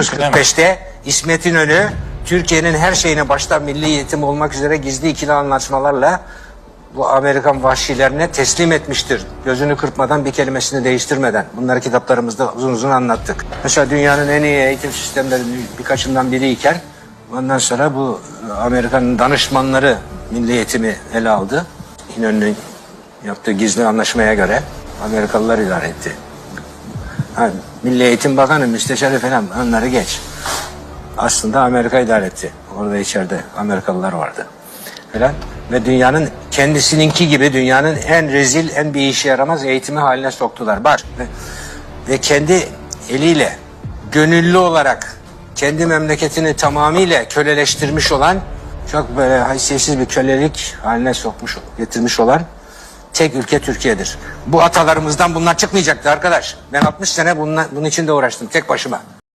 1945'te İsmet İnönü Türkiye'nin her şeyine başta milli eğitim olmak üzere gizli ikili anlaşmalarla bu Amerikan vahşilerine teslim etmiştir. Gözünü kırpmadan bir kelimesini değiştirmeden. Bunları kitaplarımızda uzun uzun anlattık. Mesela dünyanın en iyi eğitim sistemlerinin birkaçından biriyken ondan sonra bu Amerikan danışmanları milli eğitimi ele aldı. İnönü'nün yaptığı gizli anlaşmaya göre Amerikalılar idare etti. Ha, Milli Eğitim Bakanı, müsteşarı falan onları geç. Aslında Amerika idare etti. Orada içeride Amerikalılar vardı. Falan. Ve dünyanın kendisininki gibi dünyanın en rezil, en bir işe yaramaz eğitimi haline soktular. Var. Ve, ve kendi eliyle gönüllü olarak kendi memleketini tamamıyla köleleştirmiş olan çok böyle haysiyetsiz bir kölelik haline sokmuş, getirmiş olan tek ülke Türkiye'dir. Bu atalarımızdan bunlar çıkmayacaktı arkadaş. Ben 60 sene bununla, bunun için de uğraştım tek başıma.